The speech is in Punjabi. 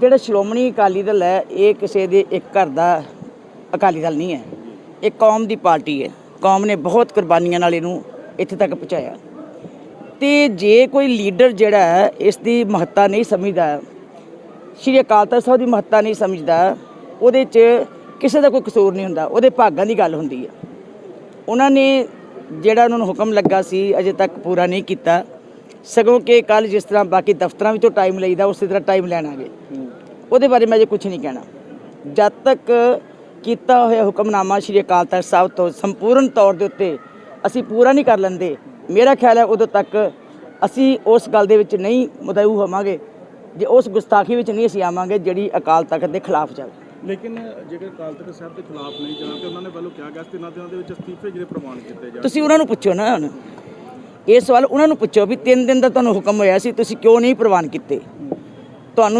ਜਿਹੜਾ ਸ਼੍ਰੋਮਣੀ ਅਕਾਲੀ ਦਲ ਹੈ, ਇਹ ਕਿਸੇ ਦੇ ਇੱਕ ਘਰ ਦਾ ਅਕਾਲੀ ਦਲ ਨਹੀਂ ਹੈ। ਇਹ ਕੌਮ ਦੀ ਪਾਰਟੀ ਹੈ। ਕੌਮ ਨੇ ਬਹੁਤ ਕੁਰਬਾਨੀਆਂ ਨਾਲ ਇਹਨੂੰ ਇੱਥੇ ਤੱਕ ਪਹੁੰਚਾਇਆ। ਤੇ ਜੇ ਕੋਈ ਲੀਡਰ ਜਿਹੜਾ ਹੈ, ਇਸ ਦੀ ਮਹੱਤਤਾ ਨਹੀਂ ਸਮਝਦਾ, ਸ਼੍ਰੀ ਅਕਾਲ ਤਖਤ ਸਾਹਿਬ ਦੀ ਮਹੱਤਤਾ ਨਹੀਂ ਸਮਝਦਾ, ਉਹਦੇ 'ਚ ਕਿਸੇ ਦਾ ਕੋਈ ਕਸੂਰ ਨਹੀਂ ਹੁੰਦਾ। ਉਹਦੇ ਭਾਗਾਂ ਦੀ ਗੱਲ ਹੁੰਦੀ ਹੈ। ਉਹਨਾਂ ਨੇ ਜਿਹੜਾ ਉਹਨਾਂ ਨੂੰ ਹੁਕਮ ਲੱਗਾ ਸੀ, ਅਜੇ ਤੱਕ ਪੂਰਾ ਨਹੀਂ ਕੀਤਾ। ਸਗੋਂ ਕਿ ਕੱਲ ਜਿਸ ਤਰ੍ਹਾਂ ਬਾਕੀ ਦਫ਼ਤਰਾਂ ਵਿੱਚੋਂ ਟਾਈਮ ਲਈਦਾ ਉਸੇ ਤਰ੍ਹਾਂ ਟਾਈਮ ਲੈਣਾਗੇ ਉਹਦੇ ਬਾਰੇ ਮੈਂ ਜੇ ਕੁਝ ਨਹੀਂ ਕਹਿਣਾ। ਜਦ ਤੱਕ ਕੀਤਾ ਹੋਇਆ ਹੁਕਮਨਾਮਾ ਸ਼੍ਰੀ ਅਕਾਲ ਤਖਤ ਸਾਹਿਬ ਤੋਂ ਸੰਪੂਰਨ ਤੌਰ ਦੇ ਉੱਤੇ ਅਸੀਂ ਪੂਰਾ ਨਹੀਂ ਕਰ ਲੈਂਦੇ ਮੇਰਾ ਖਿਆਲ ਹੈ ਉਦੋਂ ਤੱਕ ਅਸੀਂ ਉਸ ਗੱਲ ਦੇ ਵਿੱਚ ਨਹੀਂ ਮੁਦਊ ਹੋਵਾਂਗੇ ਜੇ ਉਸ ਗੁਸਤਾਖੀ ਵਿੱਚ ਨਹੀਂ ਅਸੀਂ ਆਵਾਂਗੇ ਜਿਹੜੀ ਅਕਾਲ ਤਖਤ ਦੇ ਖਿਲਾਫ ਜਾਵੇ ਲੇਕਿਨ ਜੇਕਰ ਅਕਾਲ ਤਖਤ ਸਾਹਿਬ ਦੇ ਖਿਲਾਫ ਨਹੀਂ ਜਾਣਾ ਤੇ ਉਹਨਾਂ ਨੇ ਵੱਲੋਂ ਕਿਹਾ ਗਿਆ ਸੀ ਦਿਨਾਂ ਦੇ ਵਿੱਚ ਅਸਤੀਫੇ ਜਿਹੜੇ ਪ੍ਰਵਾਨ ਕੀਤੇ ਜਾਣ ਤੁਸੀਂ ਉਹਨਾਂ ਨੂੰ ਪੁੱਛੋ ਨਾ ਹੁਣ। ਇਹ ਸਵਾਲ ਉਹਨਾਂ ਨੂੰ ਪੁੱਛੋ ਵੀ ਤਿੰਨ ਦਿਨ ਦਾ ਤੁਹਾਨੂੰ ਹੁਕਮ ਹੋਇਆ ਸੀ, ਤੁਸੀਂ ਕਿਉਂ ਨਹੀਂ ਪ੍ਰਵਾਨ ਕੀਤੇ?